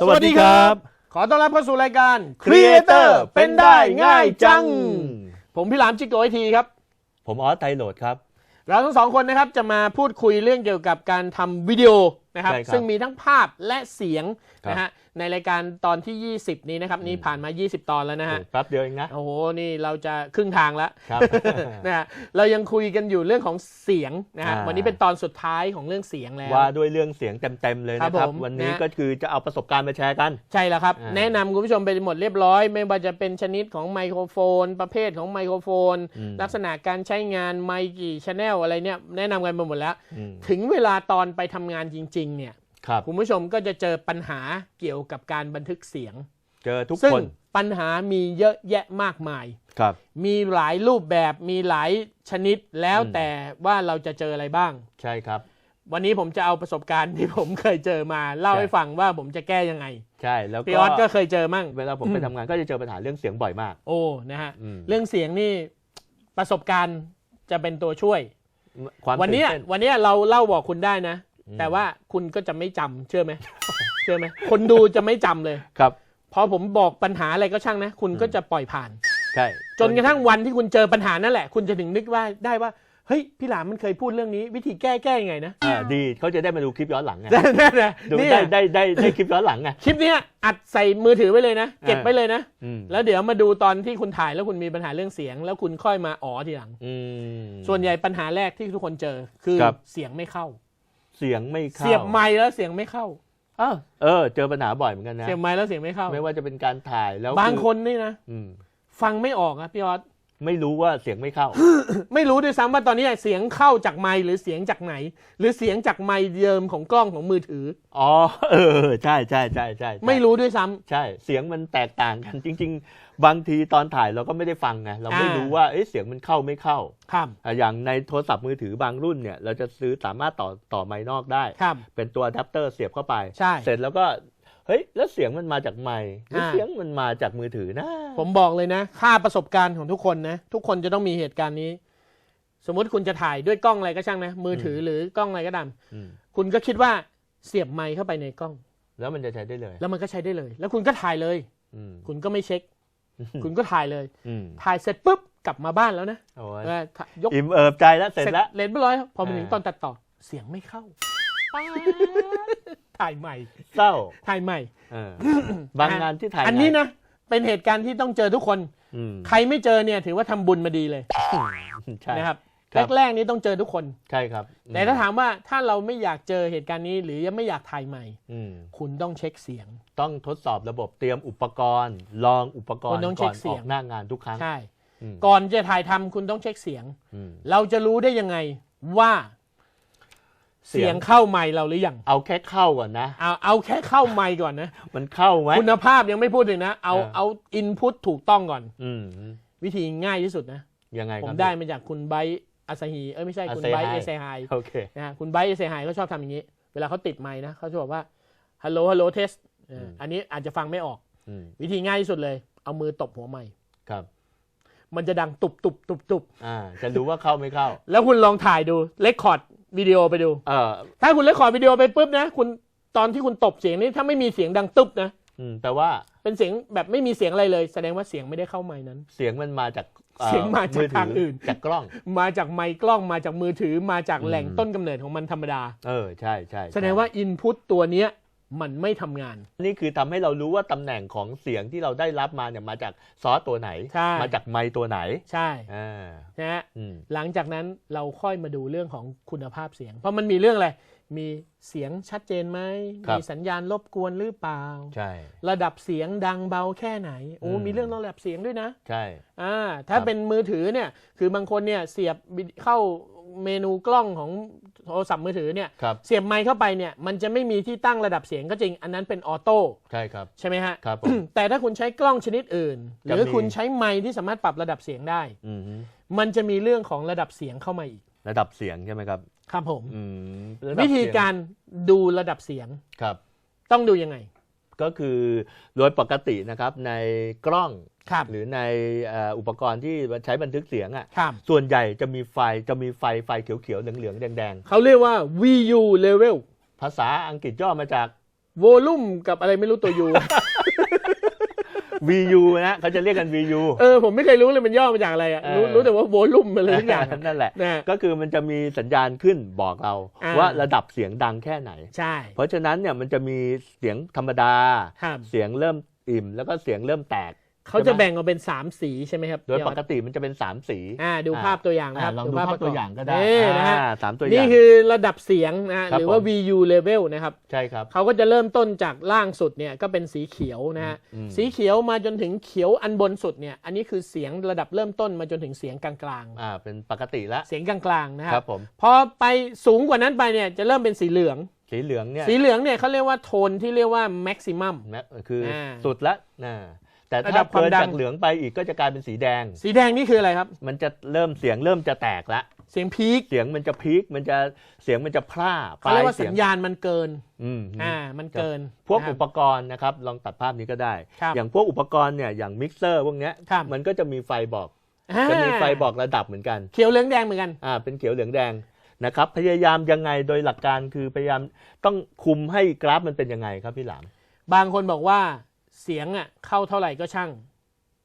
สวัสดีครับ ขอต้อนรับเข้าสู่รายการ Creator เป็นได้ง่ายจัง ผมพี่หลามจิกโกไอทีครับ ผมออสไทโหลดครับ เราทั้งสองคนนะครับจะมาพูดคุยเรื่องเกี่ยวกับการทำวิดีโอนะครับ ใช่ครับซึ่งมีทั้งภาพและเสียงครับ นะฮะในรายการตอนที่ 20 นี้นะครับ นี่ผ่านมา 20 ตอนแล้วนะฮะโอ้แป๊บเดียวเองนะ โอ้โห นี่เราจะครึ่งทางแล้วครับนะฮะเรายังคุยกันอยู่เรื่องของเสียงนะฮะอ่าวันนี้เป็นตอนสุดท้ายของเรื่องเสียงแล้วว่าด้วยเรื่องเสียงเต็มๆเลยนะคครัรับบผมวันนี้นะก็คือจะเอาประสบการณ์มาแชร์กัน ใช่แล้วครับอ่าแนะนำคุณผู้ชมไปหมดเรียบร้อย ไม่ว่าจะเป็นชนิดของไมโครโฟน ประเภทของไมโครโฟนอืมลักษณะการใช้งานไมค์กี่ชแนลอะไรเนี่ยแนะนำกันไปหมดแล้วอืมถึงเวลาตอนไปทำงานจริง ๆ เนี่ย ครับคุณผู้ชมก็จะเจอปัญหาเกี่ยวกับการบันทึกเสียง เจอทุกซึ่งคนปัญหามีเยอะแยะมากมาย ครับ มีหลายรูปแบบมีหลายชนิดแล้วอืมแต่ว่าเราจะเจออะไรบ้าง ใช่ครับ วันนี้ผมจะเอาประสบการณ์ที่ผมเคยเจอมา เล่าใช่ ให้ฟังว่าผมจะแก้ยังไงใช่แล้วพี่ก็ออสก็เคยเจอมั่ง เวลาผมไปทำงานก็จะเจอปัญหาเรื่องเสียงบ่อยมาก โอ้นะฮะอืม เรื่องเสียงนี่ประสบการณ์จะเป็นตัวช่วย ความวันเนี้ยตื่เต้วันเนี้ยเราเล่าบอกคุณได้นะอืม แต่ว่าคุณก็จะไม่จำเชื่อไหมเชื่อไหมคนดูจะไม่จำเลยครับพอผมบอกปัญหาอะไรก็ช่างนะ คุณก็จะปล่อยผ่านใช่จนกระทั่งวันที่คุณเจอปัญหานั่นแหละ คุณจะถึงนึกว่าได้ว่าเฮ้ยพี่หลามมันเคยพูดเรื่องนี้ วิธีแก้แก้ยังไงนะอ่าดีเขาจะได้มาดูคลิปย้อนหลังไงนั่นนะดูนี่ได้ได้ได้ได้คลิปย้อนหลังไงคลิปเนี้ยอัดใส่มือถือไว้เลยนะ เก็บอ่าไว้เลยนะอืมแล้วเดี๋ยวมาดูตอนที่คุณถ่ายแล้วคุณมีปัญหาเรื่องเสียง แล้วคุณค่อยมาอ๋อทีหลังอืมส่วนใหญ่ปัญหาแรกที่ทุกคนเจอคือครับเสียงไม่เข้า เสียงไม่เข้าเสียบไมค์แล้วเสียงไม่เข้าอ้าวเออ เจอปัญหาบ่อยเหมือนกันนะ เสียบไมค์แล้วเสียงไม่เข้า ไม่ว่าจะเป็นการถ่ายแล้วบางอคนนี่นะอืมฟังไม่ออกอะพี่ออสไม่รู้ว่าเสียงไม่เข้า ไม่รู้ด้วยซ้ำว่าตอนนี้เสียงเข้าจากไมค์หรือเสียงจากไหน หรือเสียงจากไมค์เดิมของกล้องของมือถือ อ๋อ เออ ใช่ใช่ใช่ใช่ใช่ไม่รู้ด้วยซ้ำใช่ เสียงมันแตกต่างกันจริง ๆ บางทีตอนถ่ายเราก็ไม่ได้ฟังไงเราไม่อ่ารู้ว่าเอ๊ะเสียงมันเข้าไม่เข้าครับอะอย่างในโทรศัพท์มือถือบางรุ่นเนี่ยเราจะซื้อสามารถต่อต่อไมค์นอกได้ครับเป็นตัวอะแดปเตอร์เสียบเข้าไปใช่เสร็จแล้วก็เฮ้ยแล้วเสียงมันมาจากไมค์หรืออาเสียงมันมาจากมือถือนะ ผมบอกเลยนะค่าประสบการณ์ของทุกคนนะ ทุกคนจะต้องมีเหตุการณ์นี้ สมมุติคุณจะถ่ายด้วยกล้องอะไรก็ช่างนะ มือถือหรือกล้องอะไรก็ตามอืมคุณก็คิดว่าเสียบไมค์เข้าไปในกล้อง แล้วมันจะใช้ได้เลย แล้วมันก็ใช้ได้เลย แล้วคุณก็ถ่ายเลยอืมคุณก็ไม่เช็ค คุณก็ถ่ายเลยอืมถ่ายเสร็จปุ๊บกลับมาบ้านแล้วนะโอ้ยเออยกอิ่มเอิบใจแล้วเสร็จแล้วเลนไปร้อยพอมาถึงอ่าตอนตัดต่อเสียงไม่เข้าถ่ายใหม่เศร้าถ่ายใหม่เออบางงานที่ถ่ายอันนี้นะเป็นเหตุการณ์ที่ต้องเจอทุกคนอืมใครไม่เจอเนี่ยถือว่าทำบุญมาดีเลยใช่นะครับครับ แรกๆนี้ต้องเจอทุกคน ใช่ครับ แต่ถ้าถามว่าถ้าเราไม่อยากเจอเหตุการณ์นี้ หรือยังไม่อยากถ่ายใหม่อืมคุณต้องเช็คเสียง ต้องทดสอบระบบเตรียมอุปกรณ์ ลองอุปกรคุณ์ณต้องเช็ก่อคนเสีอยงอกหน้างานทุกครั้งใช่อืมก่อนจะถ่ายทำคุณต้องเช็คเสียงอืมเราจะรู้ได้ยังไงว่าเสียงเสียงเข้าไมค์เราหรือยัง เอาแค่เข้าก่อนนะ เอาเอาแค่เข้าไมค์ก่อนนะ มันเข้าไหมคุณภาพยังไม่พูดถึงนะ เอาเออเอาอินพุตถูกต้องก่อน อืมวิธีง่ายที่สุดนะยังไงผคมรับได้มาจากคุณไบร์ท อาซาฮีเอ้ยไม่ใช่คุณไบร์ทเอ Asahi เซไฮโอเคนะฮะคุณไบร์ทเอเซไฮเขาชอบทำอย่างนี้ เวลาเขาติดไมค์นะเขาจะบอกว่าฮัลโหลฮัลโหลเทสอืมอันนี้อาจจะฟังไม่ออกอืมวิธีง่ายที่สุดเลย เอามือตบหัวไมค์ครับ มันจะดังตุบตุบตุบตุบอ่าจะรู้ว่าเข้าไม่เข้า แล้วคุณลองถ่ายดูเลคคอร์ดวิดีโอไปดูเออถ้าคุณเลคคอร์ดวิดีโอไปปุ๊บนะ คุณตอนที่คุณตบเสียงนี้ถ้าไม่มีเสียงดังตุบนะอืมแปลว่าเป็นเสียงแบบไม่มีเสียงอะไรเลย แสดงว่าเสียงไม่ได้เข้าไมค์นั้น เสียงมันมาจากอ่อ เสียงมาจากถืทางอื่นจากกล้อง มาจากไมค์กล้องมาจากมือถือมาจากแหล่งอืมต้นกำเนิดของมันธรรมดา เออใช่ใช่ใช่แสดงว่าอินพุตตัวเนี้ยมันไม่ทำงาน นี่คือทำให้เรารู้ว่าตำแหน่งของเสียงที่เราได้รับมาเนี่ยมาจากซอสตัวไหนใช่มาจากไมค์ตัวไหน ใช่อ่านะฮะอืมหลังจากนั้นเราค่อยมาดูเรื่องของคุณภาพเสียง เพราะมันมีเรื่องอะไร มีเสียงชัดเจนไหมครับ มีสัญญาณรบกวนหรือเปล่า ใช่ ระดับเสียงดังเบาแค่ไหนโอ้อืม มีเรื่องระดับเสียงด้วยนะใช่ อ่าถ้าครับ เป็นมือถือเนี่ยคือบางคนเนี่ยเสียบวิดีเข้าเมนูกล้องของโทรศัพท์มือถือเนี่ยครับ เสียบไมค์เข้าไปเนี่ยมันจะไม่มีที่ตั้งระดับเสียงก็จริงอันนั้นเป็นออโต้ใช่ครับ ใช่ไหมฮะ ครับผม แต่ถ้าคุณใช้กล้องชนิดอื่น หจะรือมี คุณใช้ไมค์ที่สามารถปรับระดับเสียงได้ อืมฮึมันจะมีเรื่องของระดับเสียงเข้ามาอีก ระดับเสียงใช่ไหมครับครับผมอืมะดับวิธีเสียงการดูระดับเสียงครับ ต้องดูยังไง ก็คือโดยปกตินะครับในกล้องครับ หรือในเอ่ออุปกรณ์ที่ใช้บันทึกเสียงอะครับ ส่วนใหญ่จะมีไฟจะมีไฟไฟเขียวๆเหลืองๆแดงเขาเรียกว่า VU level ๆภาษาอังกฤษย่อมาจาก volume กับอะไรไม่รู้ตัว U VU นะเขาจะเรียกกัน VU เออผมไม่เคยรู้เลยมันย่อมาจากอะไรอะรู้เออรู้แต่ว่า volume อะไรทุกอย่างอะนั่นแหละนะก็คือมันจะมีสัญญาณขึ้นบอกเราอ่าว่าระดับเสียงดังแค่ไหน ใช่ เพราะฉะนั้นเนี่ยมันจะมีเสียงธรรมดาครับเสียงเริ่มอิ่มแล้วก็เสียงเริ่มแตก เขาจะแบ่งออกเป็น 3 สีใช่ไหมครับ โดยพี่อปอสกติมันจะเป็น 3 สีอ่าดูภาพตัวอย่างนะครับอ่าลองดูภาพประกบตัวอย่างก็ได้นี่นะฮะอ่าสามตัวอย่าง นี่คือระดับเสียงนะฮะครับหรือว่าผม VU level นะครับ ใช่ครับ เขาก็จะเริ่มต้นจากล่างสุดเนี่ยก็เป็นสีเขียวนะฮะอืมสีเขียวมาจนถึงเขียวอันบนสุดเนี่ย อันนี้คือเสียงระดับเริ่มต้นมาจนถึงเสียงกลางอ่า เป็นปกติละๆเสียงกลางๆ นะคครัรับบผมพอไปสูงกว่านั้นไปเนี่ยจะเริ่มเป็นสีเหลือง สีเหลืองเนี่ย สีเหลืองเนี่ยเขาเรียกว่าโทนที่เรียกว่า maximum แม้คืออาสุดละนะ แต่ระดัถ้าบความเกินดังจากเหลืองไปอีกก็จะกลายเป็นสีแดง สีแดงนี่คืออะไรครับ มันจะเริ่มเสียงเริ่มจะแตกละเสียงพีคเสียงมันจะพีคมันจะเสียงมันจะพร่าเขาเรียกว่าสีสัญญาณมันเกินอืมอ่ามันเกิน พวกนะครับอุปกรณ์นะครับลองตัดภาพนี้ก็ได้ครับอย่างพวกอุปกรณ์เนี่ยอย่างมิกเซอร์พวกเนี้ยครับมันก็จะมีไฟบอกอ่าจะมีไฟบอกระดับเหมือนกันเขียวเหลืองแดงเหมือนกันอ่าเป็นเขียวเหลืองแดงนะครับพยายามยังไงโดยหลักการคือพยายามต้องคุมให้กราฟมันเป็นยังไงครับพี่หลาม บางคนบอกว่า เสียงอะเข้าเท่าไหร่ก็ช่าง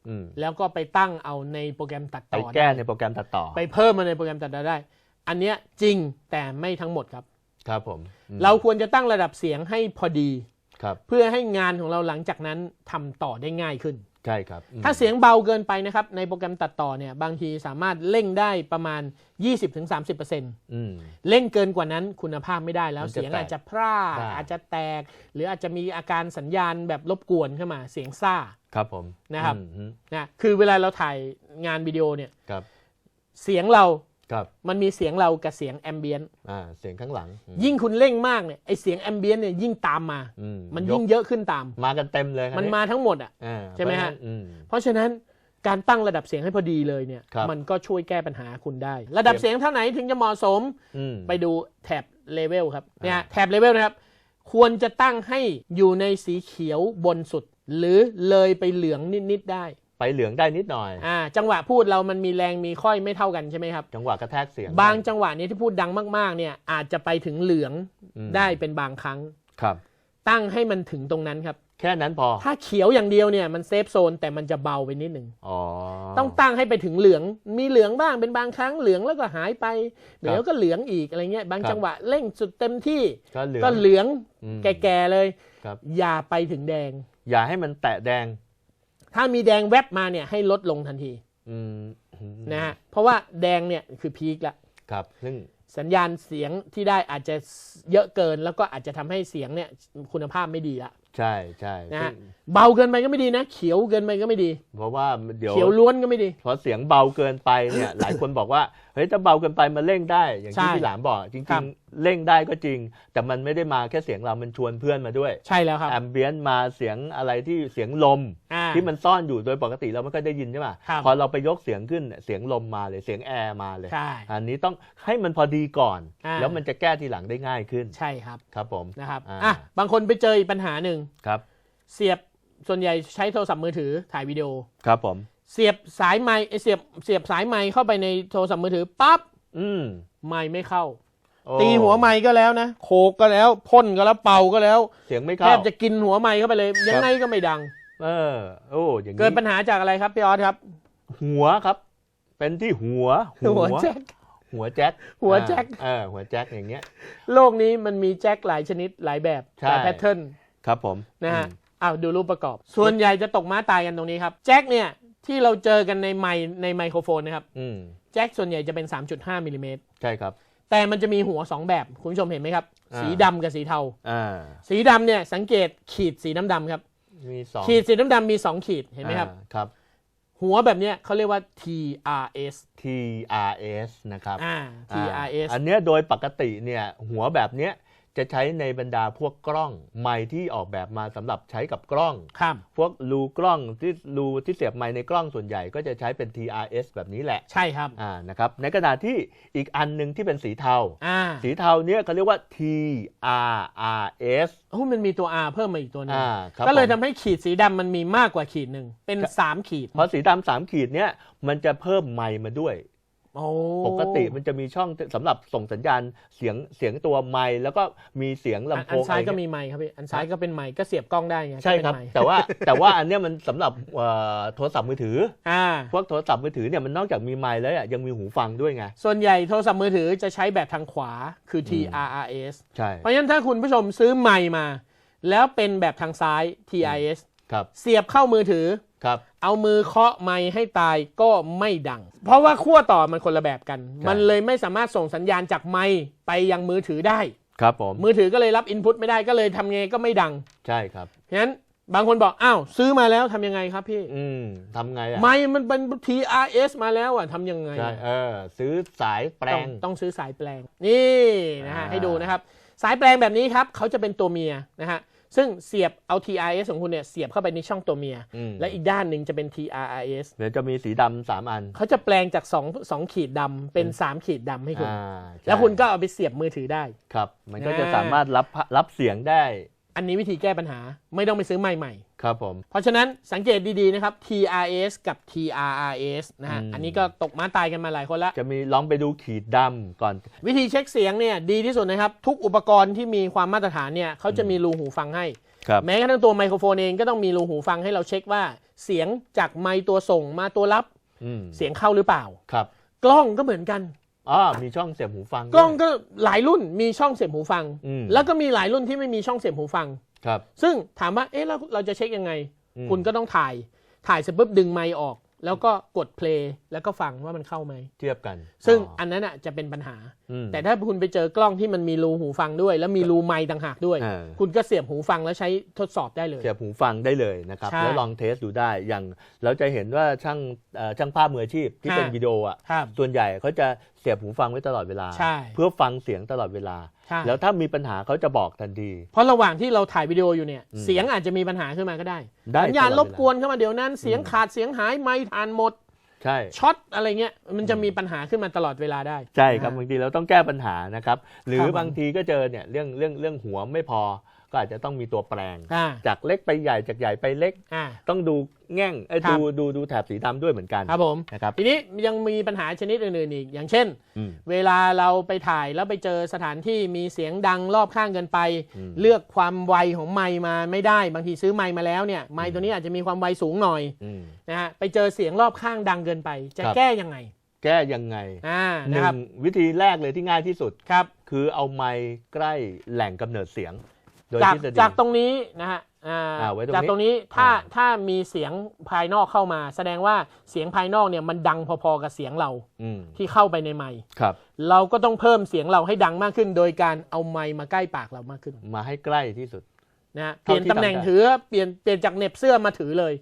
อืมแล้วก็ไปตั้งเอาในโปรแกรมตัดไปต่อแก้ได้ในโปรแกรมตัดต่อ ไปเพิ่มมาในโปรแกรมตัดต่อได้ อันเนี้ยจริงแต่ไม่ทั้งหมดครับ ครับผมอืมเราควรจะตั้งระดับเสียงให้พอดีครับ เพื่อให้งานของเราหลังจากนั้นทำต่อได้ง่ายขึ้น ใช่ครับอืมถ้าเสียงเบาเกินไปนะครับ ในโปรแกรมตัดต่อเนี่ยบางทีสามารถเร่งได้ประมาณ 20-30%อืมเร่งเกินกว่านั้นคุณภาพไม่ได้แล้วมันจะเสียงแตกอาจจะพร่าได้อาจจะแตก หรืออาจจะมีอาการสัญญาณแบบรบกวนเข้ามาเสียงซ่าครับผมนะครับอืมนะคือเวลาเราถ่ายงานวิดีโอเนี่ยครับเสียงเรา ครับมันมีเสียงเรากับเสียงแอมเบียนอ่าเสียงข้างหลังอืมยิ่งคุณเร่งมากเนี่ยไอเสียงแอมเบียนเนี่ยยิ่งตามมาอืมันยยิ่กงเยอะขึ้นตาม มากันเต็มเลยครับมันมาทั้งหมดอะอ่าใช่ไหมฮะเพราฉนั้นอืมเพราะฉะนั้นการตั้งระดับเสียงให้พอดีเลยเนี่ยครับมันก็ช่วยแก้ปัญหาคุณได้ ระดับเสียงเท่าไหนถึงจะเหมาะสมอืมไปดูแท็บเลเวลครับเนี่ยอ่าแท็บเลเวลนะครับ ควรจะตั้งให้อยู่ในสีเขียวบนสุด หรือเลยไปเหลืองนิดๆได้ ไปเหลืองได้นิดหน่อย อ่าจังหวะพูดเรามันมีแรงมีค่อยไม่เท่ากันใช่ไหมครับ จังหวะกระแทกเสียงบางจังหวะนี้ที่พูดดังมากๆ เนี่ยอาจจะไปถึงเหลืองอืมได้เป็นบางครั้งครับ ตั้งให้มันถึงตรงนั้นครับ แค่นั้นพอ ถ้าเขียวอย่างเดียวเนี่ยมันเซฟโซนแต่มันจะเบาไปนิดหนึ่งอ๋อต้องตั้งให้ไปถึงเหลือง มีเหลืองบ้างเป็นบางครั้งเหลืองแล้วก็หายไปเดี๋ยวก็เหลืองอีกอะไรเงี้ยบางครับจังหวะเร่งสุดเต็มที่ก็เหลืองก็เหลืองอืมแก่ๆเลยครับอย่าไปถึงแดงอย่าให้มันแตะแดง ถ้ามีแดงแวบมาเนี่ยให้ลดลงทันทีอืมนะฮะเพราะว่าแดงเนี่ยคือพีคละครับซึ่งสัญญาณเสียงที่ได้อาจจะเยอะเกิน แล้วก็อาจจะทำให้เสียงเนี่ยคุณภาพไม่ดีละใช่ใช่นะซึ่ฮะงเบาเกินไปก็ไม่ดีนะ เขียวเกินไปก็ไม่ดี เพราะว่าเดี๋ยวเขียวล้วนก็ไม่ดีพอเสียงเบาเกินไปเนี่ย หลายคนบอกว่าเฮ้ยถ้าเบาเกินไปมันเร่งได้ อย่างใช่ที่พี่หลามบอกจครัริบงๆ เร่งได้ก็จริง แต่มันไม่ได้มาแค่เสียงเรา มันชวนเพื่อนมาด้วย ใช่แล้วครับแอมเบียนมาเสียงอะไรที่เสียงลมอ่าที่มันซ่อนอยู่โดยปกติเราไม่ค่อยได้ยินใช่ไหมครับพอเราไปยกเสียงขึ้นเนี่ยเสียงลมมาเลยเสียงแอร์มาเลยใช่อันนี้ต้องให้มันพอดีก่อนอ่าแล้วมันจะแก้ทีหลังได้ง่ายขึ้น ใช่ครับ ครับผม นะครับอ่าอะ บางคนไปเจออีกปัญหาหนึ่งครับ เสียบส่วนใหญ่ใช้โทรศัพท์มือถือถ่ายวิดีโอ ครับผม เสียบสายไม้เสียบเสียบสายไม้เข้าไปในโทรศัพท์มือถือปั๊บอืมไม้ไม่เข้าโอ้ตีหัวไม้ก็แล้วนะโขกก็แล้วพ่นก็แล้วเป่าก็แล้ว เสียงไม่แทเข้าบจะกินหัวไม้เข้าไปเลย ยังไงก็ไม่ดัง เออโอ้อย่างนี้เกิดปัญหาจากอะไรครับพี่ออสครับ หัวครับ เป็นที่หัว หัวแจ็คหัวแจ็คหัวแจ็คเออหัวแจ็คอย่างเงี้ย โลกนี้มันมีแจ็คหลายชนิดหลายแบบใช่หลายแพทเทิร์นครับผมนะฮะอืมอ้าวดูรูปประกอบ ส่วนใหญ่จะตกม้าตายกันตรงนี้ครับแจ็คเนี่ย ที่เราเจอกันในไมค์ในไมโครโฟนนะครับอืมแจ็คส่วนใหญ่จะเป็น 3.5มิลลิเมตรใช่ครับ แต่มันจะมีหัวสองแบบ คุณผู้ชมเห็นไหมครับ อ่า สีดำกับสีเทา อ่าสีดำเนี่ยสังเกตขีดสีน้ำดำครับ มีสองขีดสีน้ำดำมีสองขีดเห็นไหมครับ อ่าครับ หัวแบบเนี้ยเขาเรียกว่า TRS TRS นะครับอ่าอ่า TRS อันเนี้ยโดยปกติเนี่ยหัวแบบเนี้ย จะใช้ในบรรดาพวกกล้องไม้ที่ออกแบบมาสำหรับใช้กับกล้องครับพวกรูกล้องที่รูที่เสียบไม้ในกล้องส่วนใหญ่ก็จะใช้เป็น TRS แบบนี้แหละ ใช่ครับอ่านะครับในขณะที่อีกอันหนึ่งที่เป็นสีเทาอ่าสีเทาเนี่ยเขาเรียกว่า TRRS โอ้มันมีตัว R เพิ่มมาอีกตัวหนึงอ่าครับก็เลยผมทำให้ขีดสีดำมันมีมากกว่าขีดหนึ่งเป็นสามขีด เพราะสีดำสามขีดเนี่ยมันจะเพิ่มไมค์มาด้วยโอ้ ปกติมันจะมีช่องสำหรับส่งสัญญาณเสียงเสียงตัวไมค์แล้วก็มีเสียงอันลำโพอันงซ้ายอะไรก็เงี้ยมีไมค์ครับพี่อันซ้ายก็เป็นไมค์ก็เสียบกล้องได้ไงใช่ครับก็เป็นไมค์แต่ว่าแต่ว่าอันเนี้ยมันสำหรับเอ่อโทรศัพท์มือถืออ่าพวกโทรศัพท์มือถือเนี่ยมันนอกจากมีไมค์แล้วอะยังมีหูฟังด้วยไงส่วนใหญ่โทรศัพท์มือถือจะใช้แบบทางขวาคือ TRRS ใช่เพราะฉะนั้นถ้าคุณผู้ชมซื้อไมค์มา แล้วเป็นแบบทางซ้าย TRS ครับเสียบเข้ามือถือ ครับ เอามือเคาะไมค์ให้ตายก็ไม่ดัง เพราะว่าขั้วต่อมันคนละแบบกัน มันเลยไม่สามารถส่งสัญญาณจากไมค์ไปยังมือถือได้ ครับผม มือถือก็เลยรับอินพุตไม่ได้ก็เลยทำไงก็ไม่ดัง ใช่ครับเพราะฉะนั้นบางคนบอก อ้าว ซื้อมาแล้วทำยังไงครับพี่ อืมทำไงอะ ไมค์มันเป็น TRS มาแล้วอะทำยังไง ใช่ เออ ซื้อสายแปลต้องงต้องซื้อสายแปลง นี่นะฮะอ่าให้ดูนะครับ สายแปลงแบบนี้ครับเขาจะเป็นตัวเมียนะฮะ ซึ่งเสียบเอา TRS ของคุณเนี่ยเสียบเข้าไปในช่องตัวเมีย อืม และอีกด้านหนึ่งจะเป็น TRS เดี๋ยวจะมีสีดำสามอันเขาจะแปลงจาก2 2ขีดดำเป็น3ขีดดำให้คุณ อ่าใช่แล้วคุณก็เอาไปเสียบมือถือได้ ครับ มันก็อ่าจะสามารถรับรับเสียงได้ อันนี้วิธีแก้ปัญหาไม่ต้องไปซื้อใหม่ใหม่ครับผม เพราะฉะนั้นสังเกตดีๆนะครับ TRS กับ TRRS นะฮะอืมอันนี้ก็ตกม้าตายกันมาหลายคนละ จะมีลองไปดูขีดดำก่อน วิธีเช็คเสียงเนี่ยดีที่สุดนะครับ ทุกอุปกรณ์ที่มีความมาตรฐานเนี่ยเขาจะมีรูหูฟังให้ครับแม้กระทั่งตัวไมโครโฟนเองก็ต้องมีรูหูฟังให้เราเช็คว่าเสียงจากไมค์ตัวส่งมาตัวรับอืมเสียงเข้าหรือเปล่า ครับ กล้องก็เหมือนกัน อ๋อมีช่องเสียบหูฟังกล้องด้วยก็หลายรุ่นมีช่องเสียบหูฟังอืมแล้วก็มีหลายรุ่นที่ไม่มีช่องเสียบหูฟังครับ ซึ่งถามว่าเอ๊ะแล้วเราจะเช็คยังไงอืมคุณก็ต้องถ่าย ถ่ายเสร็จปุ๊บดึงไมค์ออก แล้วก็กดเพลย์แล้วก็ฟังว่ามันเข้าไหมเทียบกัน ซึ่งอ๋ออันนั้นอะจะเป็นปัญหาอืมแต่ถ้าคุณไปเจอกล้องที่มันมีรูหูฟังด้วย แล้วมีรูไมค์ต่างหากด้วยอ่าคุณก็เสียบหูฟังแล้วใช้ทดสอบได้เลย เสียบหูฟังได้เลยนะครับใช่แล้วลองเทสดูได้อย่างเราจะเห็นว่าช่างเอ่อช่างภาพมืออาชีพที่ฮะเป็นวิดีโออะครับส่วนใหญ่เขาจะเสียบหูฟังไว้ตลอดเวลาใช่เพื่อฟังเสียงตลอดเวลา ใช่แล้วถ้ามีปัญหาเขาจะบอกทันที เพราะระหว่างที่เราถ่ายวิดีโออยู่เนี่ย อืมเสียงอาจจะมีปัญหาขึ้นมาก็ได้ได้สัญญาณตลรอดบเวลากวนเข้ามาเดี๋ยวนั้นเสียงอืมขาดเสียงหายไมค์ทานหมดใช่ ช็อตอะไรเงี้ยมันจะมีปัญหาขึ้นมาตลอดเวลาได้ ใช่ครับนะบางทีเราต้องแก้ปัญหานะครับ หรืคอรับผมบางทีก็เจอเนี่ยเรื่องเรื่องเรื่องหัวไม่พอ ก็อาจจะต้องมีตัวแปลงอ่าจากเล็กไปใหญ่จากใหญ่ไปเล็กอ่าต้องดูแง่งเอ้ยครับดูดูดูแถบสีดำด้วยเหมือนกันครับผมนะครับทีนี้ยังมีปัญหาชนิดอื่นๆอีก อย่างเช่นอืมเวลาเราไปถ่ายแล้วไปเจอสถานที่มีเสียงดังรอบข้างเกินไปอืมเลือกความไวของไมค์มาไม่ได้ บางทีซื้อไมค์มาแล้วเนี่ยไมค์ตัวนี้อาจจะมีความไวสูงหน่อยอืมนะฮะไปเจอเสียงรอบข้างดังเกินไป จะครับแก้ยังไง แก้ยังไงอ่าหนะนึ่ครับงวิธีแรกเลยที่ง่ายที่สุดครับ คือเอาไมค์ใกล้แหล่งกำเนิดเสียง โดยจากทฤษฎี จากตรงนี้นะฮะอ่าอ่าไว้ตรงนี้จากตรงนี้ถ้าอ่า ถ้ามีเสียงภายนอกเข้ามา แสดงว่าเสียงภายนอกเนี่ยมันดังพอๆกับเสียงเราอืมที่เข้าไปในไมค์ครับ เราก็ต้องเพิ่มเสียงเราให้ดังมากขึ้น โดยการเอาไมค์มาใกล้ปากเรามากขึ้นมาให้ใกล้ที่สุด นะฮะเปเท่าลี่ยนที่ตำแหน่งทำได้ ถือเปลี่ยนเปลี่ยนจากเหน็บเสื้อมาถือเลย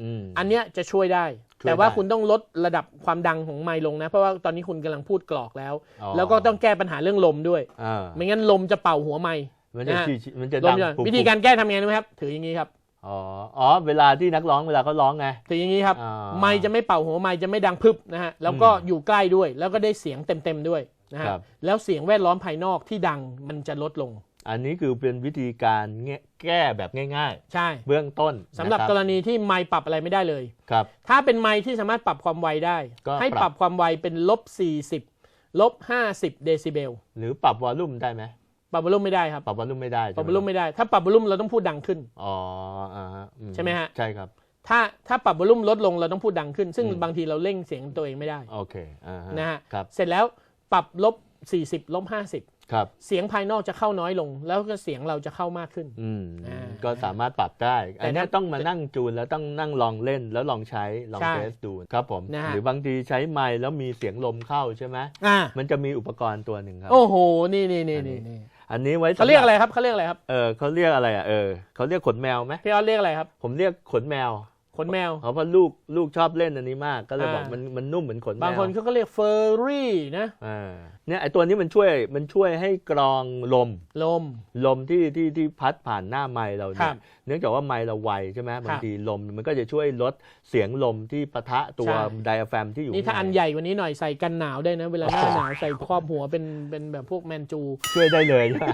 อืม อันเนี้ยจะช่วยได้ ช่วยแต่ว่าได้ คุณต้องลดระดับความดังของไมค์ลงนะ เพราะว่าตอนนี้คุณกำลังพูดกรอกแล้ว อ๋อแล้วก็ต้องแก้ปัญหาเรื่องลมด้วย อ่าไม่งั้นลมจะเป่าหัวไมค์ มันจะนะฮะชี้ชี้มันจะลดัมงจะปุ๊บวิธีการแก้ทำไงรู้ไหมครับ ถืออย่างนี้ครับอ๋ออ๋อ เวลาที่นักร้องเวลาเขาร้องไงถืออย่างนี้ครับอ่าไมค์จะไม่เป่าหัวไมค์จะไม่ดังพึบนะฮะ แล้วก็อืมอยู่ใกล้ด้วย แล้วก็ได้เสียงเต็มๆด้วยนะฮะครับแล้วเสียงแวดล้อมภายนอกที่ดังมันจะลดลง อันนี้คือเป็นวิธีการแง่แก้แบบง่ายใช่ๆเบื้องต้นสำหรับนะคกรณีที่ไมค์ปรับอะไรไม่ได้เลย ครับ ถ้าเป็นไมค์ที่สามารถปรับความไวได้ก็ให้ปปรัรับบความไวเป็นลบ40ลบ50เดซิเบล หรือปรับวอลลุ่มได้ไหม ปรับบอลลุ่มไม่ได้ครับปรับวอลลุ่มไม่ได้ปรับใช่บอลไหลุ่มไม่ได้ ถ้าปรับบอลลุ่มเราต้องพูดดังขึ้นอ๋ออ่าฮะอืใช่ไหมฮะใช่ครับ ถ้าถ้าปรับบอลลุ่มลดลงเราต้องพูดดังขึ้น ซึ่งอืมบางทีเราเร่งเสียงตัวเองไม่ได้โอเคอ่าฮะนะฮะครับเสร็จแล้วปรับลบ40ลบ50ครับเสียงภายนอกจะเข้าน้อยลง แล้วก็เสียงเราจะเข้ามากขึ้นอืมอ่าก็สามารถปรับได้แต่อันเนี้ยถ้าต้องมานั่งจูนแล้วต้องนั่งลองเล่นแล้วลองใช้ลองใช่เทสดูครับผมนะฮะหรือบางทีใช้ไมค์แล้วมีเสียงลมเข้าใช่ไหมอ่ามันจะมีอุปกรณ์ตัวหนึ่งครับ โอ้โห นี่นี่นี่นี่นี่ อันนี้ไว้สำหบเขาเรียกอะไรครับเขาเรียกอะไรครับ เออเขาเรียกอะไรอะเออเขาเรียกขนแมวไหมพี่ออสเรียกอะไรครับ ผมเรียกขนแมว ขนแมวเพราะว่าลูกลูกชอบเล่นอันนี้มาก ก็เลยอ่าบอกมันมันนุ่มเหมือนขนแมวบางคนเขาก็เรียกเฟอร์รี่นะ อ่าเนี่ยไอตัวนี้มันช่วยมันช่วยให้กรองลม ลม ลมที่ที่ที่พัดผ่านหน้าไมค์เราครัเนี่ยบเนื่องจากว่าไมค์เราไวใช่ไหมบางทีลมมันก็จะช่วยลดเสียงลมที่ปะทะตัวใช่ ไดอะแฟรมที่อยู่นี่ถ้าข้อังนในใหญ่กว่านี้หน่อยใส่กันหนาวได้นะ เวลาหน้าหนาวใส่ครอบหัวเป็นเป็นแบบพวกแมนจู ช่วยได้เลยใช่ไหม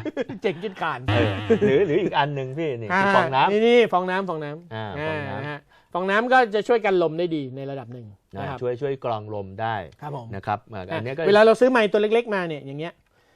เจ๋งกินการเออหรือหรืออีกอันหนึ่งพี่นี่คือฟองน้ำ นี่นี่ฟองน้ำฟองน้ำอ่าฟองน้ำนะฮะ ฟองน้ำก็จะช่วยกันลมได้ดีในระดับหนึ่งนะนะครับช่วยช่วยกรองลมได้ครับผมนะครับอ่าอันเนี้ยก็เวลาเราซื้อไม้ตัวเล็ก ๆ มาเนี่ยอย่างเงี้ย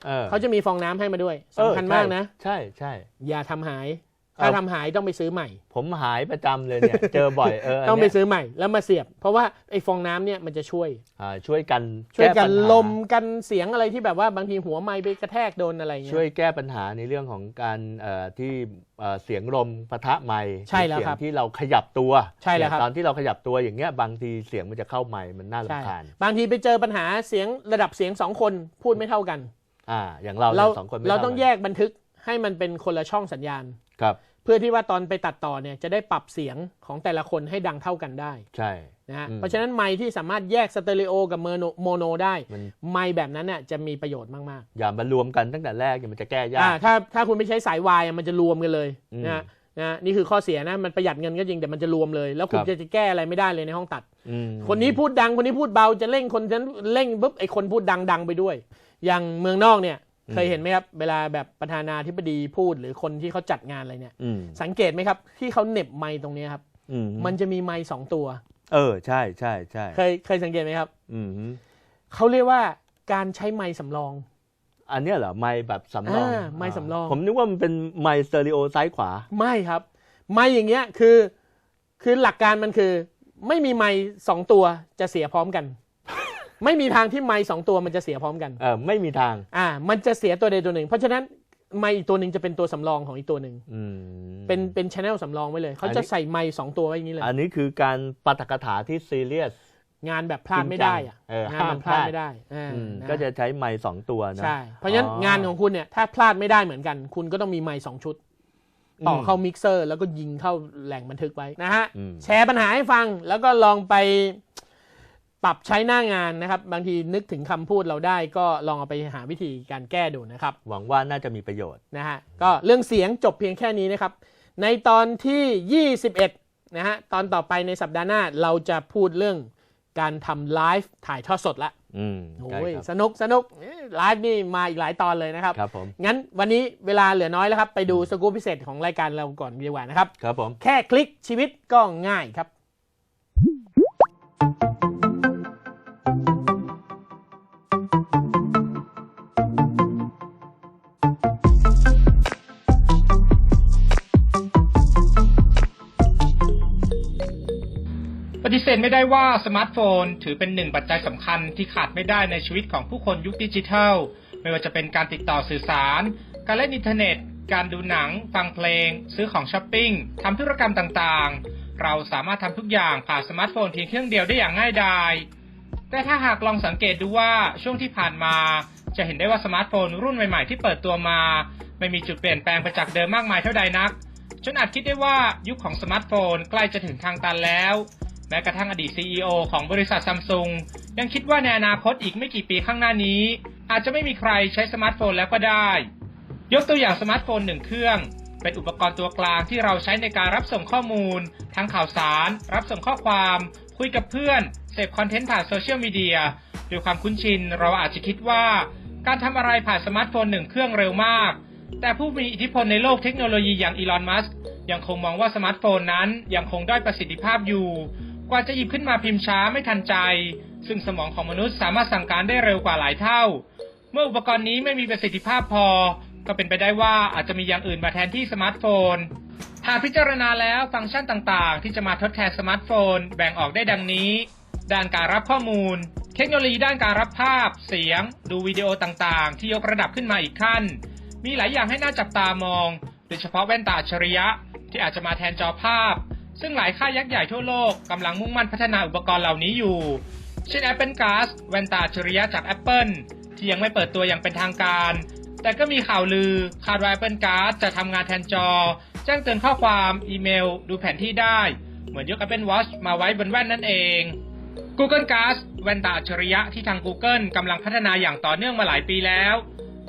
ออเขาจะมีฟองน้ำให้มาด้วยเออสำคัญมากนะ ใช่ใช่อย่าทำหายเอา ถ้าทำหายต้องไปซื้อใหม่ ผมหายประจำเลยเนี่ย เจอบ่อยเออต้องไปนเนี้ยซื้อใหม่แล้วมาเสียบ เพราะว่าไอ้ฟองน้ำเนี่ยมันจะช่วยอ่าช่วยกันช่วยกันแปัญหาลมกันเสียงอะไรที่แบบว่าบางทีหัวไม้ไปกระแทกโดนอะไรเงี้ยช่วยแก้ปัญหาในเรื่องของการเอ่อที่เอ่อเสียงลมปะทะไมค์ใช่แล้วเสียครับงที่เราขยับตัวใช่แล้วครับตอนที่เราขยับตัวอย่างเงี้ยบางทีเสียงมันจะเข้าไมค์มันน่าใช่รำคาญบางทีไปเจอปัญหาเสียงระดับเสียงสองคนพูดไม่เท่ากันอ่าอย่างเราเราเนี่ยสองคนไม่เราท่ต้องนแยกบันทึก ให้มันเป็นคนละช่องสัญญาณ ครับ เพื่อที่ว่าตอนไปตัดต่อเนี่ยจะได้ปรับเสียงของแต่ละคนให้ดังเท่ากันได้ใช่ นะฮะอืมเพราะฉะนั้นไมค์ที่สามารถแยกสเตอริโอกับโมโนโมโนได้ มัน ไมค์แบบนั้นน่ะจะมีประโยชน์มากอย่ามารวมกันตั้งแต่แรกเนี่ยมันจะแก้ๆยาอ่าก ถ้าถ้าคุณไม่ใช้สายวายอะมันจะรวมกันเลยอืมนะฮะนะฮะนี่คือข้อเสียนะมันประหยัดเงินก็จริงแต่มันจะรวมเลย แล้วคุณครับ จะจะแก้อะไรไม่ได้เลยในห้องตัด อืมคนนี้พูดดังคนนี้พูดเบาจะเร่งคนนั้นเร่งปุ๊บไอคนพูดดังดังไปด้วย อย่างเมืองนอกเนี่ย เคยเห็นไหมครับ เวลาแบบประธานาธิบดีพูดหรือคนที่เขาจัดงานอะไรเนี่ยอืมสังเกตไหมครับ ที่เขาเหน็บไม้ตรงเนี้ยครับอืมมันจะมีไม้สองตัว เออ ใช่ใช่ใช่เคยเคยสังเกตไหมครับอืมเขาเรียกว่าการใช้ไม้สำรองอันเนี้ยเหรอไมค์แบบสำรองอ่าไมค์สำรอง ผมนึกว่ามันเป็นไมค์สเตอริโอซ้ายขวา ไม่ครับ ไม้อย่างเงี้ยคือ คือหลักการมันคือ ไม่มีไม้สองตัวจะเสียพร้อมกัน ไม่มีทางที่ไม้สองตัวมันจะเสียพร้อมกัน เออไม่มีทาง อ่า มันจะเสียตัวใดตัวหนึ่ง เพราะฉะนั้นไม้อีกตัวหนึ่งจะเป็นตัวสำรองของอีกตัวหนึ่งอืม เป็นเป็นชแนลสำรองไว้เลย เขาอันนี้ จะใส่ไม้สองตัวไว้อย่างนี้เลย อันนี้คือการปาฐกถาที่ซีเรียส งานแบบพลาดไม่ได้อะเอองานแบบพลาดห้ามพลาด ไม่ได้อ่าอืมนก็จะใช้ไมค์สองตัวนะ ใช่ เพราะฉะนั้นอ๋องานของคุณเนี่ยถ้าพลาดไม่ได้เหมือนกัน คุณก็ต้องมีไม้สองชุด ต่อเข้ามิกเซอร์ แล้วก็ยิงเข้าแหล่งบันทึกไว้นะฮะ อืม แชร์ปัญหาให้ฟังแล้วก็ลองไป ปรับใช้หน้างานนะครับ บางทีนึกถึงคำพูดเราได้ก็ลองเอาไปหาวิธีการแก้ดูนะครับ หวังว่าน่าจะมีประโยชน์นะฮะก็เรื่องเสียงจบเพียงแค่นี้นะครับ ในตอนที่ 21 นะฮะตอนต่อไปในสัปดาห์หน้าเราจะพูดเรื่องการทำไลฟ์ถ่ายทอดสดละอืมโอ้ใช่ยครับสนุกสนุกเอ้ยไลฟ์นี่มาอีกหลายตอนเลยนะครับครับผมงั้นวันนี้เวลาเหลือน้อยแล้วครับ ไปดูสกู๊ปพิเศษของรายการเราก่อนดีกว่านะครับครับผมแค่คลิกชีวิตก็ง่ายครับ ปฏิเสธไม่ได้ว่าสมาร์ทโฟน ถือเป็นหนึ่งปัจจัยสำคัญที่ขาดไม่ได้ในชีวิตของผู้คนยุคดิจิทัล ไม่ว่าจะเป็นการติดต่อสื่อสาร การเล่นอินเทอร์เน็ต การดูหนัง ฟังเพลง ซื้อของช้อปปิ้งทำธุรกรรมต่างๆ เราสามารถทำทุกอย่างผ่านสมาร์ทโฟนเพียงเครื่องเดียวได้อย่างง่ายดาย แต่ถ้าหากลองสังเกตดูว่าช่วงที่ผ่านมา จะเห็นได้ว่าสมาร์ทโฟนรุ่นใหม่ๆที่เปิดตัวมา ไม่มีจุดเปลี่ยนแปลงไปจากเดิมมากมายเท่าใดนักจนอาจคิดได้ว่ายุคของสมาร์ทโฟนใกล้จะถึงทางตันแล้ว แม้กระทั่งอดีต CEO ของบริษัทซัมซุงยังคิดว่าในอนาคตอีกไม่กี่ปีข้างหน้านี้ อาจจะไม่มีใครใช้สมาร์ทโฟนแล้วก็ได้ ยกตัวอย่างสมาร์ทโฟนหนึ่งเครื่อง เป็นอุปกรณ์ตัวกลางที่เราใช้ในการรับส่งข้อมูล ทั้งข่าวสาร รับส่งข้อความ คุยกับเพื่อน เสพคอนเทนต์ผ่านโซเชียลมีเดียด้วยความคุ้นชิน เราอาจจะคิดว่า การทำอะไรผ่านสมาร์ทโฟนหนึ่งเครื่องเร็วมาก แต่ผู้มีอิทธิพลในโลกเทคโนโลยีอย่างอีลอน มัสก์ยังคงมองว่าสมาร์ทโฟนนั้นยังคงด้อยประสิทธิภาพอยู่ กว่าจะหยิบขึ้นมาพิมพ์ช้าไม่ทันใจ ซึ่งสมองของมนุษย์สามารถสั่งการได้เร็วกว่าหลายเท่า เมื่ออุปกรณ์นี้ไม่มีประสิทธิภาพพอ ก็เป็นไปได้ว่าอาจจะมีอย่างอื่นมาแทนที่สมาร์ทโฟน หากพิจารณาแล้วฟังก์ชันต่างๆ ที่จะมาทดแทนสมาร์ทโฟน แบ่งออกได้ดังนี้ ด้านการรับข้อมูล เทคโนโลยีด้านการรับภาพ เสียง ดูวิดีโอต่างๆ ที่ยกระดับขึ้นมาอีกขั้น มีหลายอย่างให้น่าจับตามอง โดยเฉพาะแว่นตาอัจฉริยะที่อาจจะมาแทนจอภาพ ซึ่งหลายค่ายยักษ์ใหญ่ทั่วโลกกำลังมุ่งมั่นพัฒนาอุปกรณ์เหล่านี้อยู่ เช่น Apple Glass แว่นตาอัจฉริยะจาก Apple ที่ยังไม่เปิดตัวอย่างเป็นทางการ แต่ก็มีข่าวลือคาดว่า Apple Glass จะทำงานแทนจอ แจ้งเตือนข้อความอีเมล ดูแผนที่ได้ เหมือนยก Apple Watch มาไว้บนแว่นนั่นเอง Google Glass แว่นตาอัจฉริยะที่ทาง Google กำลังพัฒนาอย่างต่อเนื่องมาหลายปีแล้ว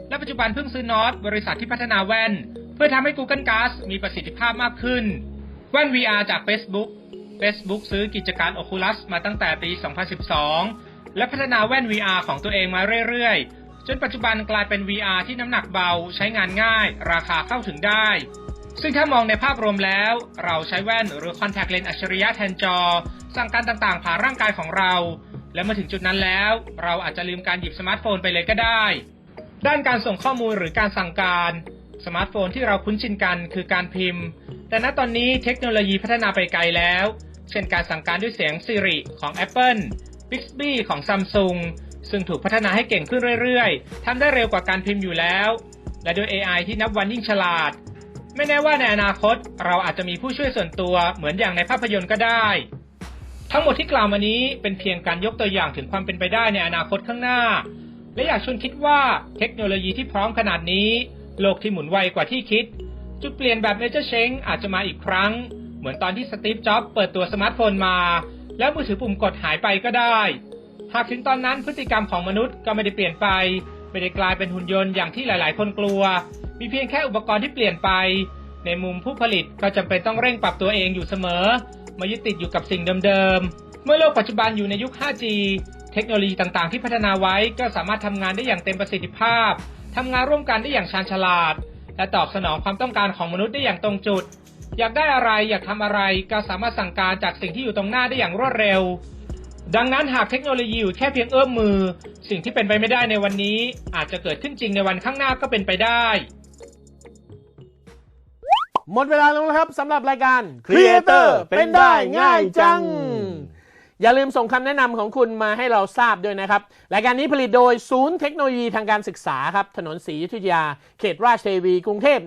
และปัจจุบันเพิ่งซื้อนอตบริษัทที่พัฒนาแว่น เพื่อทำให้ Google Glass มีประสิทธิภาพมากขึ้น แว่น VR จาก Facebook Facebook ซื้อกิจการ Oculus มาตั้งแต่ปี 2012 และพัฒนาแว่น VR ของตัวเองมาเรื่อยๆ จนปัจจุบันกลายเป็น VR ที่น้ำหนักเบา ใช้งานง่าย ราคาเข้าถึงได้ ซึ่งถ้ามองในภาพรวมแล้ว เราใช้แว่นหรือคอนแทคเลนส์อัจฉริยะแทนจอ สั่งการต่างๆ ผ่านร่างกายของเรา และเมื่อถึงจุดนั้นแล้ว เราอาจจะลืมการหยิบสมาร์ทโฟนไปเลยก็ได้ ด้านการส่งข้อมูลหรือการสั่งการ สมาร์ทโฟนที่เราคุ้นชินกันคือการพิมพ์ แต่ณตอนนี้เทคโนโลยีพัฒนาไปไกลแล้ว เช่นการสั่งการด้วยเสียง Siri ของ Apple Bixby ของ Samsung ซึ่งถูกพัฒนาให้เก่งขึ้นเรื่อยๆ ทำได้เร็วกว่าการพิมพ์อยู่แล้ว และด้วย AI ที่นับวันยิ่งฉลาด ไม่แน่ว่าในอนาคต เราอาจจะมีผู้ช่วยส่วนตัวเหมือนอย่างในภาพยนตร์ก็ได้ ทั้งหมดที่กล่าวมานี้เป็นเพียงการยกตัวอย่างถึงความเป็นไปได้ในอนาคตข้างหน้า และอยากชวนคิดว่าเทคโนโลยีที่พร้อมขนาดนี้ โลกที่หมุนไวกว่าที่คิด จุดเปลี่ยนแบบเมเจอร์เชงอาจจะมาอีกครั้ง เหมือนตอนที่สตีฟจ็อบส์เปิดตัวสมาร์ทโฟนมา แล้วมือถือปุ่มกดหายไปก็ได้ หากถึงตอนนั้นพฤติกรรมของมนุษย์ก็ไม่ได้เปลี่ยนไป ไม่ได้กลายเป็นหุ่นยนต์อย่างที่หลาย ๆ คนกลัว มีเพียงแค่อุปกรณ์ที่เปลี่ยนไป ในมุมผู้ผลิตก็จำเป็นต้องเร่งปรับตัวเองอยู่เสมอมายึดติดอยู่กับสิ่งเดิม ๆ เมื่อโลกปัจจุบันอยู่ในยุค 5G เทคโนโลยีต่าง ๆ ที่พัฒนาไว้ก็สามารถทำงานได้อย่างเต็มประสิทธิภาพ ทำงานร่วมกันได้อย่างชาญฉลาด และตอบสนองความต้องการของมนุษย์ได้อย่างตรงจุด อยากได้อะไรอยากทำอะไรก็สามารถสั่งการจากสิ่งที่อยู่ตรงหน้าได้อย่างรวดเร็ว ดังนั้นหากเทคโนโลยีอยู่แค่เพียงเอื้อมมือ สิ่งที่เป็นไปไม่ได้ในวันนี้ อาจจะเกิดขึ้นจริงในวันข้างหน้าก็เป็นไปได้ หมดเวลาแล้วนะครับสำหรับรายการ Creator เป็นได้ง่ายจัง อย่าลืมส่งคำแนะนำของคุณมาให้เราทราบด้วยนะครับ รายการนี้ผลิตโดยศูนย์เทคโนโลยีทางการศึกษาครับ ถนนศรีอยุธยา เขตราชเทวี กรุงเทพ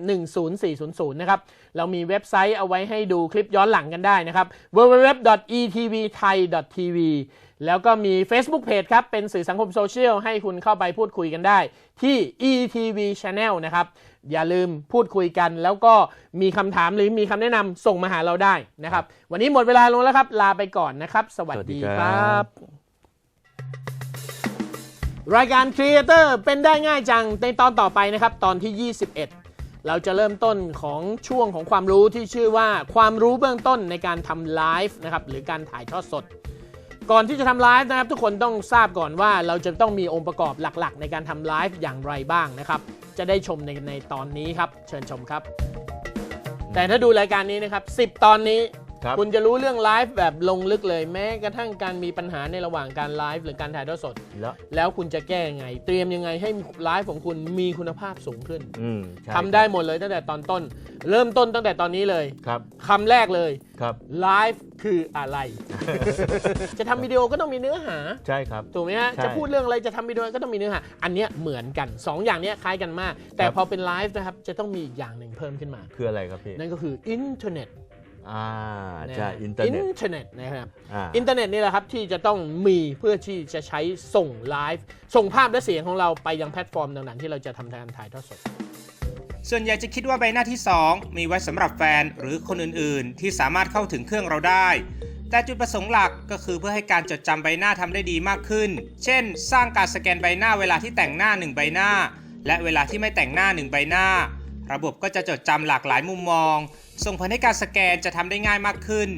10400 นะครับ เรามีเว็บไซต์เอาไว้ให้ดูคลิปย้อนหลังกันได้นะครับ www.etvthai.tv แล้วก็มี Facebook Page ครับ เป็นสื่อสังคมโซเชียลให้คุณเข้าไปพูดคุยกันได้ ที่ ETV Channel นะครับ อย่าลืมพูดคุยกัน แล้วก็มีคำถามหรือมีคำแนะนำส่งมาหาเราได้นะครับ วันนี้หมดเวลาลงแล้วครับ ลาไปก่อนนะครับ สวัสดีสวัสดีคครัรับบรายการ Creator เป็นได้ง่ายจังในตอนต่อไปนะครับ ตอนที่ 21เราจะเริ่มต้นของช่วงของความรู้ที่ชื่อว่าความรู้เบื้องต้นในการทำไลฟ์นะครับหรือการถ่ายทอดสด ก่อนที่จะทำไลฟ์นะครับ ทุกคนต้องทราบก่อนว่าเราจะต้องมีองค์ประกอบหลักๆ ในการทำไลฟ์อย่างไรบ้างนะครับ จะได้ชมในในตอนนี้ครับ เชิญชมครับ แต่ถ้าดูรายการนี้นะครับ 10 ตอนนี้ ครับ คุณจะรู้เรื่องไลฟ์แบบลงลึกเลยแม้กระทั่งการมีปัญหาในระหว่างการไลฟ์หรือการถ่ายทอดสด แล้วแล้วคุณจะแก้ยังไง เตรียมยังไงให้ไลฟ์ของคุณมีคุณภาพสูงขึ้นอืมใช่ทำได้หมดเลยตั้งแต่ตอนต้น เริ่มต้นตั้งแต่ตอนนี้เลยครับคำแรกเลยครับไลฟ์คืออะไร จะทำวิดีโอก็ต้องมีเนื้อหา ใช่ครับ ถูกไหมฮะ ใช่จะพูดเรื่องอะไรจะทำวิดีโอก็ต้องมีเนื้อหา อันเนี้ยเหมือนกัน 2 อย่างเนี้ยคล้ายกันมาก แต่ครับ พอเป็นไลฟ์นะครับ จะต้องมีอีกอย่างหนึ่งเพิ่มขึ้นมา คืออะไรครับพี่ นั่นก็คืออินเทอร์เน็ต อ่านะใช่อินเทอร์เน็ตอินเทอร์เน็ตนะครับอ่าอินเทอร์เน็ตนี่แหละครับที่จะต้องมีเพื่อที่จะใช้ส่งไลฟ์ส่งภาพและเสียงของเราไปยังแพลตฟอร์มต่างๆที่เราจะทำการถ่ายทอดสด ส่วนใหญ่จะคิดว่าใบหน้าที่ 2 มีไว้สำหรับแฟนหรือคนอื่นๆ ที่สามารถเข้าถึงเครื่องเราได้ แต่จุดประสงค์หลักก็คือเพื่อให้การจดจำใบหน้าทำได้ดีมากขึ้น เช่น สร้างการสแกนใบหน้าเวลาที่แต่งหน้า 1 ใบหน้า และเวลาที่ไม่แต่งหน้า 1 ใบหน้า ระบบก็จะจดจำหลากหลายมุมมอง ส่งผลให้การสแกนจะทำได้ง่ายมากขึ้น